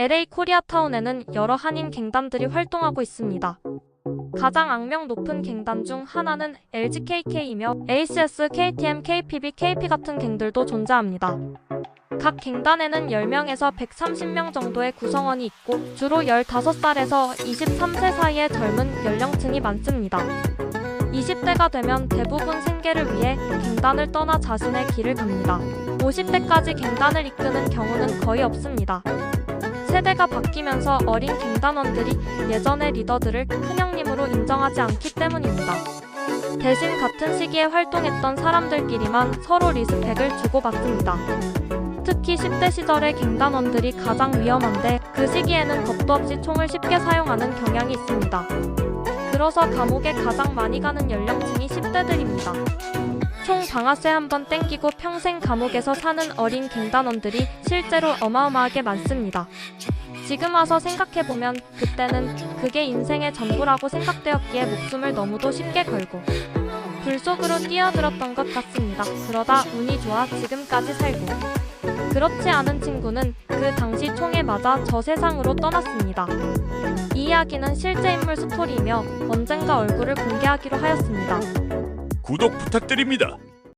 LA 코리아타운에는 여러 한인 갱단들이 활동하고 있습니다. 가장 악명 높은 갱단 중 하나는 LGKK이며 ACS, KTM, KPB, KP 같은 갱들도 존재합니다. 각 갱단에는 10명에서 130명 정도의 구성원이 있고 주로 15살에서 23세 사이의 젊은 연령층이 많습니다. 20대가 되면 대부분 생계를 위해 갱단을 떠나 자신의 길을 갑니다. 50대까지 갱단을 이끄는 경우는 거의 없습니다. 세대가 바뀌면서 어린 갱단원들이 예전의 리더들을 큰형님으로 인정하지 않기 때문입니다. 대신 같은 시기에 활동했던 사람들끼리만 서로 리스펙을 주고받습니다. 특히 10대 시절의 갱단원들이 가장 위험한데 그 시기에는 겁도 없이 총을 쉽게 사용하는 경향이 있습니다. 그래서 감옥에 가장 많이 가는 연령층이 10대들입니다. 총 방아쇠 한 번 땡기고 평생 감옥에서 사는 어린 갱단원들이 실제로 어마어마하게 많습니다. 지금 와서 생각해보면 그때는 그게 인생의 전부라고 생각되었기에 목숨을 너무도 쉽게 걸고 불 속으로 뛰어들었던 것 같습니다. 그러다 운이 좋아 지금까지 살고 그렇지 않은 친구는 그 당시 총에 맞아 저 세상으로 떠났습니다. 이 이야기는 실제 인물 스토리이며 언젠가 얼굴을 공개하기로 하였습니다. 구독 부탁드립니다.